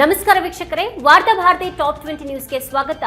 ನಮಸ್ಕಾರ ವೀಕ್ಷಕರೇ, ವಾರ್ತಾ ಭಾರತಿ ಟಾಪ್ ಟ್ವೆಂಟಿ ನ್ಯೂಸ್ಗೆ ಸ್ವಾಗತ.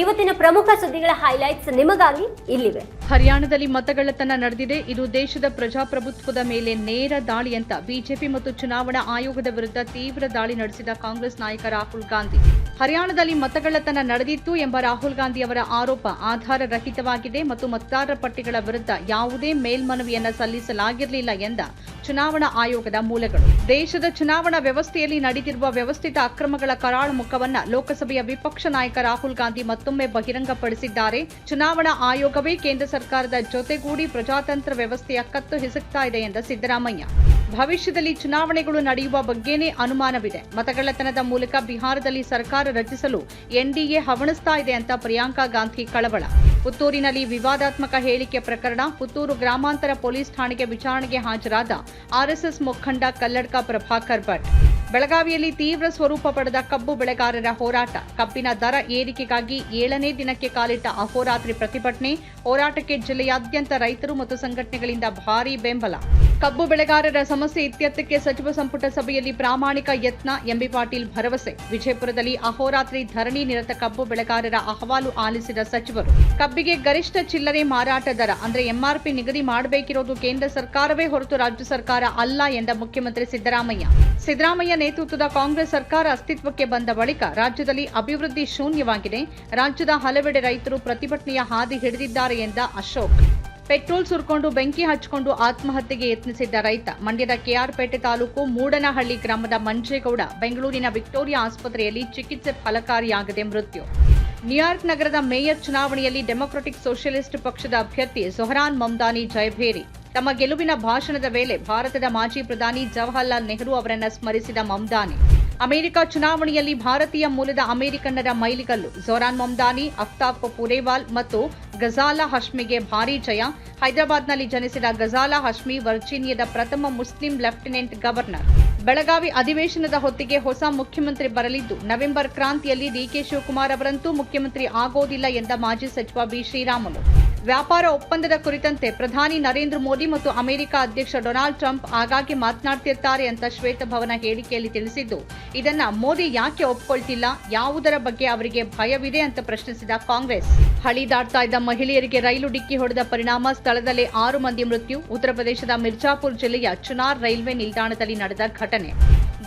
ಇವತ್ತಿನ ಪ್ರಮುಖ ಸುದ್ದಿಗಳ ಹೈಲೈಟ್ಸ್ ನಿಮಗಾಗಿ ಇಲ್ಲಿವೆ. ಹರಿಯಾಣದಲ್ಲಿ ಮತಗಳ್ಳತನ ನಡೆದಿದೆ. ಇದು ದೇಶದ ಪ್ರಜಾಪ್ರಭುತ್ವದ ಮೇಲೆ ನೇರ ದಾಳಿ ಅಂತ ಬಿಜೆಪಿ ಮತ್ತು ಚುನಾವಣಾ ಆಯೋಗದ ವಿರುದ್ಧ ತೀವ್ರ ದಾಳಿ ನಡೆಸಿದ ಕಾಂಗ್ರೆಸ್ ನಾಯಕ ರಾಹುಲ್ ಗಾಂಧಿ. ಹರಿಯಾಣದಲ್ಲಿ ಮತಗಳ್ಳತನ ನಡೆದಿತ್ತು ಎಂಬ ರಾಹುಲ್ ಗಾಂಧಿ ಅವರ ಆರೋಪ ಆಧಾರ ರಹಿತವಾಗಿದೆ ಮತ್ತು ಮತದಾರರ ಪಟ್ಟಿಗಳ ವಿರುದ್ಧ ಯಾವುದೇ ಮೇಲ್ಮನವಿಯನ್ನು ಸಲ್ಲಿಸಲಾಗಿರಲಿಲ್ಲ ಎಂದ ಚುನಾವಣಾ ಆಯೋಗದ ಮೂಲಗಳು. ದೇಶದ ಚುನಾವಣಾ ವ್ಯವಸ್ಥೆಯಲ್ಲಿ ನಡೆದಿರುವ ವ್ಯವಸ್ಥಿತ ಅಕ್ರಮಗಳ ಕರಾಳ ಮುಖವನ್ನು ಲೋಕಸಭೆಯ ವಿಪಕ್ಷ ನಾಯಕ ರಾಹುಲ್ ಗಾಂಧಿ ಮತ್ತೊಮ್ಮೆ ಬಹಿರಂಗಪಡಿಸಿದ್ದಾರೆ. ಚುನಾವಣಾ ಆಯೋಗವೇ ಕೇಂದ್ರ ಸರ್ಕಾರದ ಜೊತೆಗೂಡಿ ಪ್ರಜಾತಂತ್ರ ವ್ಯವಸ್ಥೆಯ ಕತ್ತು ಹಿಸುಕ್ತಾ ಇದೆ ಎಂದ ಸಿದ್ದರಾಮಯ್ಯ. ಭವಿಷ್ಯದಲ್ಲಿ ಚುನಾವಣೆಗಳು ನಡೆಯುವ ಬಗ್ಗೆನೇ ಅನುಮಾನವಿದೆ. ಮತಗಳ್ಳತನದ ಮೂಲಕ ಬಿಹಾರದಲ್ಲಿ ಸರ್ಕಾರ ರಚಿಸಲು ಎನ್ಡಿಎ ಹವಣಿಸ್ತಾ ಇದೆ ಅಂತ ಪ್ರಿಯಾಂಕಾ ಗಾಂಧಿ ಕಳವಳ. ಪುತ್ತೂರಿನಲ್ಲಿ ವಿವಾದಾತ್ಮಕ ಹೇಳಿಕೆ ಪ್ರಕರಣ, ಪುತ್ತೂರು ಗ್ರಾಮಾಂತರ ಪೊಲೀಸ್ ಠಾಣೆಗೆ ವಿಚಾರಣೆಗೆ ಹಾಜರಾದ ಆರ್ಎಸ್ಎಸ್ ಮುಖಂಡ ಕಲ್ಲಡ್ಕ ಪ್ರಭಾಕರ್ ಭಟ್. ಬೆಳಗಾವಿಯಲ್ಲಿ ತೀವ್ರ ಸ್ವರೂಪ ಪಡೆದ ಕಬ್ಬು ಬೆಳೆಗಾರರ ಹೋರಾಟ. ಕಬ್ಬಿನ ದರ ಏರಿಕೆಗಾಗಿ ಏಳನೇ ದಿನಕ್ಕೆ ಕಾಲಿಟ್ಟ ಅಹೋರಾತ್ರಿ ಪ್ರತಿಭಟನೆ, ಹೋರಾಟಕ್ಕೆ ಜಿಲ್ಲೆಯಾದ್ಯಂತ ರೈತರು ಮತ್ತು ಸಂಘಟನೆಗಳಿಂದ ಭಾರೀ ಬೆಂಬಲ. ಕಬ್ಬು ಬೆಳೆಗಾರರ ಸಮಸ್ಯೆ ಇತ್ಯರ್ಥಕ್ಕೆ ಸಚಿವ ಸಂಪುಟ ಸಭೆಯಲ್ಲಿ ಪ್ರಾಮಾಣಿಕ ಯತ್ನ ಎಂಬಿ ಪಾಟೀಲ್ ಭರವಸೆ. ವಿಜಯಪುರದಲ್ಲಿ ಅಹೋರಾತ್ರಿ ಧರಣಿ ನಿರತ ಕಬ್ಬು ಬೆಳೆಗಾರರ ಅಹವಾಲು ಆಲಿಸಿದ ಸಚಿವರು, ಕಬ್ಬಿಗೆ ಗರಿಷ್ಠ ಚಿಲ್ಲರೆ ಮಾರಾಟ ದರ, ಅಂದ್ರೆ ಎಂಆರ್ಪಿ ನಿಗದಿ ಮಾಡಬೇಕಿರೋದು ಕೇಂದ್ರ ಸರ್ಕಾರವೇ ಹೊರತು ರಾಜ್ಯ ಸರ್ಕಾರ ಅಲ್ಲ ಎಂದ ಮುಖ್ಯಮಂತ್ರಿ ಸಿದ್ದರಾಮಯ್ಯ. ಸಿದ್ದರಾಮಯ್ಯ ನೇತೃತ್ವದ ಕಾಂಗ್ರೆಸ್ ಸರ್ಕಾರ ಅಸ್ತಿತ್ವಕ್ಕೆ ಬಂದ ಬಳಿಕ ರಾಜ್ಯದಲ್ಲಿ ಅಭಿವೃದ್ಧಿ ಶೂನ್ಯವಾಗಿದೆ. ರಾಜ್ಯದ ಹಲವೆಡೆ ರೈತರು ಪ್ರತಿಭಟನೆಯ ಹಾದಿ ಹಿಡಿದಿದ್ದಾರೆ ಎಂದ ಅಶೋಕ್. ಪೆಟ್ರೋಲ್ ಸುರ್ಕೊಂಡು ಬೆಂಕಿ ಹಚ್ಚಿಕೊಂಡು ಆತ್ಮಹತ್ಯೆಗೆ ಯತ್ನಿಸಿದ್ದ ರೈತ. ಮಂಡ್ಯದ ಕೆಆರ್ಪೇಟೆ ತಾಲೂಕು ಮೂಡನಹಳ್ಳಿ ಗ್ರಾಮದ ಮಂಜೇಗೌಡ ಬೆಂಗಳೂರಿನ ವಿಕ್ಟೋರಿಯಾ ಆಸ್ಪತ್ರೆಯಲ್ಲಿ ಚಿಕಿತ್ಸೆ ಫಲಕಾರಿಯಾಗದೆ ಮೃತ್ಯು. ನ್ಯೂಯಾರ್ಕ್ ನಗರದ ಮೇಯರ್ ಚುನಾವಣೆಯಲ್ಲಿ ಡೆಮೊಕ್ರಾಟಿಕ್ ಸೋಷಿಯಲಿಸ್ಟ್ ಪಕ್ಷದ ಅಭ್ಯರ್ಥಿ ಜೊಹರಾನ್ ಮಮ್ದಾನಿ ಜಯಭೇರಿ. ತಮ್ಮ ಗೆಲುವಿನ ಭಾಷಣದ ವೇಳೆ ಭಾರತದ ಮಾಜಿ ಪ್ರಧಾನಿ ಜವಾಹರ್ಲಾಲ್ ನೆಹರು ಅವರನ್ನು ಸ್ಮರಿಸಿದ ಮಮ್ದಾನಿ. ಅಮೆರಿಕ ಚುನಾವಣೆಯಲ್ಲಿ ಭಾರತೀಯ ಮೂಲದ ಅಮೆರಿಕನ್ನರ ಮೈಲಿಗಲ್ಲು. ಜೋರಾನ್ ಮೊಮ್ದಾನಿ, ಅಫ್ತಾಬ್ ಪುರೇವಾಲ್ ಮತ್ತು ಗಜಾಲಾ ಹಶ್ಮಿಗೆ ಭಾರೀ ಜಯ. ಹೈದರಾಬಾದ್ನಲ್ಲಿ ಜನಿಸಿದ ಗಜಾಲಾ ಹಶ್ಮಿ ವರ್ಜೀನಿಯಾದ ಪ್ರಥಮ ಮುಸ್ಲಿಂ ಲೆಫ್ಟಿನೆಂಟ್ ಗವರ್ನರ್. ಬೆಳಗಾವಿ ಅಧಿವೇಶನದ ಹೊತ್ತಿಗೆ ಹೊಸ ಮುಖ್ಯಮಂತ್ರಿ ಬರಲಿದ್ದು, ನವೆಂಬರ್ ಕ್ರಾಂತಿಯಲ್ಲಿ ಡಿಕೆ ಶಿವಕುಮಾರ್ ಅವರಂತೂ ಮುಖ್ಯಮಂತ್ರಿ ಆಗೋದಿಲ್ಲ ಎಂದ ಮಾಜಿ ಸಚಿವ ಬಿ ಶ್ರೀರಾಮುಲು. ವ್ಯಾಪಾರ ಒಪ್ಪಂದದ ಕುರಿತಂತೆ ಪ್ರಧಾನಿ ನರೇಂದ್ರ ಮೋದಿ ಮತ್ತು ಅಮೆರಿಕ ಅಧ್ಯಕ್ಷ ಡೊನಾಲ್ಡ್ ಟ್ರಂಪ್ ಆಗಾಗ್ಗೆ ಮಾತನಾಡ್ತಿರ್ತಾರೆ ಅಂತ ಶ್ವೇತಭವನ ಹೇಳಿಕೆಯಲ್ಲಿ ತಿಳಿಸಿದ್ದು, ಇದನ್ನ ಮೋದಿ ಯಾಕೆ ಒಪ್ಪಿಕೊಳ್ತಿಲ್ಲ ಯಾವುದರ ಬಗ್ಗೆ ಅವರಿಗೆ ಭಯವಿದೆ ಅಂತ ಪ್ರಶ್ನಿಸಿದ ಕಾಂಗ್ರೆಸ್. ಹಳಿ ದಾಟ್ತಾ ಇದ್ದ ಮಹಿಳೆಯರಿಗೆ ರೈಲು ಡಿಕ್ಕಿ ಹೊಡೆದ ಪರಿಣಾಮ, ಸ್ಥಳದಲ್ಲೇ ಆರು ಮಂದಿ ಮೃತ್ಯು. ಉತ್ತರ ಪ್ರದೇಶದ ಮಿರ್ಜಾಪುರ್ ಜಿಲ್ಲೆಯ ಚುನಾರ್ ರೈಲ್ವೆ ನಿಲ್ದಾಣದಲ್ಲಿ ನಡೆದ ಘಟನೆ.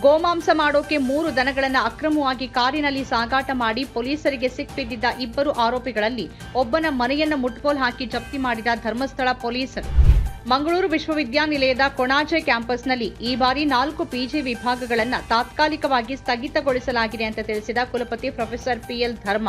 ಗೋಮಾಂಸ ಮಾಡೋಕೆ ಮೂರು ದನಗಳನ್ನು ಅಕ್ರಮವಾಗಿ ಕಾರಿನಲ್ಲಿ ಸಾಗಾಟ ಮಾಡಿ ಪೊಲೀಸರಿಗೆ ಸಿಕ್ಬಿದ್ದಿದ್ದ ಇಬ್ಬರು ಆರೋಪಿಗಳಲ್ಲಿ ಒಬ್ಬನ ಮನೆಯನ್ನ ಮುಟ್ಗೋಲ್ ಹಾಕಿ ಜಪ್ತಿ ಮಾಡಿದ ಧರ್ಮಸ್ಥಳ ಪೊಲೀಸರು. ಮಂಗಳೂರು ವಿಶ್ವವಿದ್ಯಾನಿಲಯದ ಕೊಣಾಜೆ ಕ್ಯಾಂಪಸ್ನಲ್ಲಿ ಈ ಬಾರಿ ನಾಲ್ಕು ಪಿಜಿ ವಿಭಾಗಗಳನ್ನು ತಾತ್ಕಾಲಿಕವಾಗಿ ಸ್ಥಗಿತಗೊಳಿಸಲಾಗಿದೆ ಅಂತ ತಿಳಿಸಿದ ಕುಲಪತಿ ಪ್ರೊಫೆಸರ್ ಪಿಎಲ್ ಧರ್ಮ.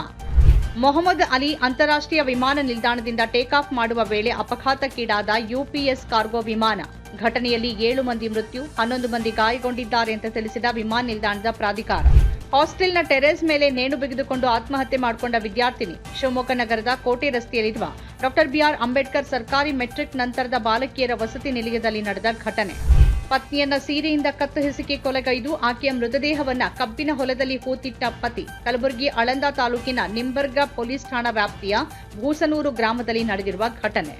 ಮೊಹಮ್ಮದ್ ಅಲಿ ಅಂತಾರಾಷ್ಟ್ರೀಯ ವಿಮಾನ ನಿಲ್ದಾಣದಿಂದ ಟೇಕ್ ಆಫ್ ಮಾಡುವ ವೇಳೆ ಅಪಘಾತಕ್ಕೀಡಾದ ಯುಪಿಎಸ್ ಕಾರ್ಗೋ ವಿಮಾನ. ಘಟನೆಯಲ್ಲಿ ಏಳು ಮಂದಿ ಮೃತ್ಯು, ಹನ್ನೊಂದು ಮಂದಿ ಗಾಯಗೊಂಡಿದ್ದಾರೆ ಅಂತ ತಿಳಿಸಿದ ವಿಮಾನ ನಿಲ್ದಾಣದ ಪ್ರಾಧಿಕಾರ. ಹಾಸ್ಟೆಲ್ನ ಟೆರೇಸ್ ಮೇಲೆ ನೇಣು ಬಿಗಿದುಕೊಂಡು ಆತ್ಮಹತ್ಯೆ ಮಾಡಿಕೊಂಡ ವಿದ್ಯಾರ್ಥಿನಿ ಶಿವಮೊಗ್ಗ ನಗರದ ಕೋಟೆ ರಸ್ತೆಯಲ್ಲಿರುವ ಡಾಕ್ಟರ್ ಬಿಆರ್ ಅಂಬೇಡ್ಕರ್ ಸರ್ಕಾರಿ ಮೆಟ್ರಿಕ್ ನಂತರದ ಬಾಲಕಿಯರ ವಸತಿ ನಿಲಯದಲ್ಲಿ ನಡೆದ ಘಟನೆ. ಪತ್ನಿಯನ್ನ ಸೀರೆಯಿಂದ ಕತ್ತು ಹಿಸುಕಿ ಕೊಲೆಗೈದು, ಆಕೆಯ ಮೃತದೇಹವನ್ನ ಕಬ್ಬಿನ ಹೊಲದಲ್ಲಿ ಹೂತಿಟ್ಟ ಪತಿ. ಕಲಬುರಗಿ ಅಳಂದ ತಾಲೂಕಿನ ನಿಂಬರ್ಗ ಪೊಲೀಸ್ ಠಾಣಾ ವ್ಯಾಪ್ತಿಯ ಭೂಸನೂರು ಗ್ರಾಮದಲ್ಲಿ ನಡೆದಿರುವ ಘಟನೆ.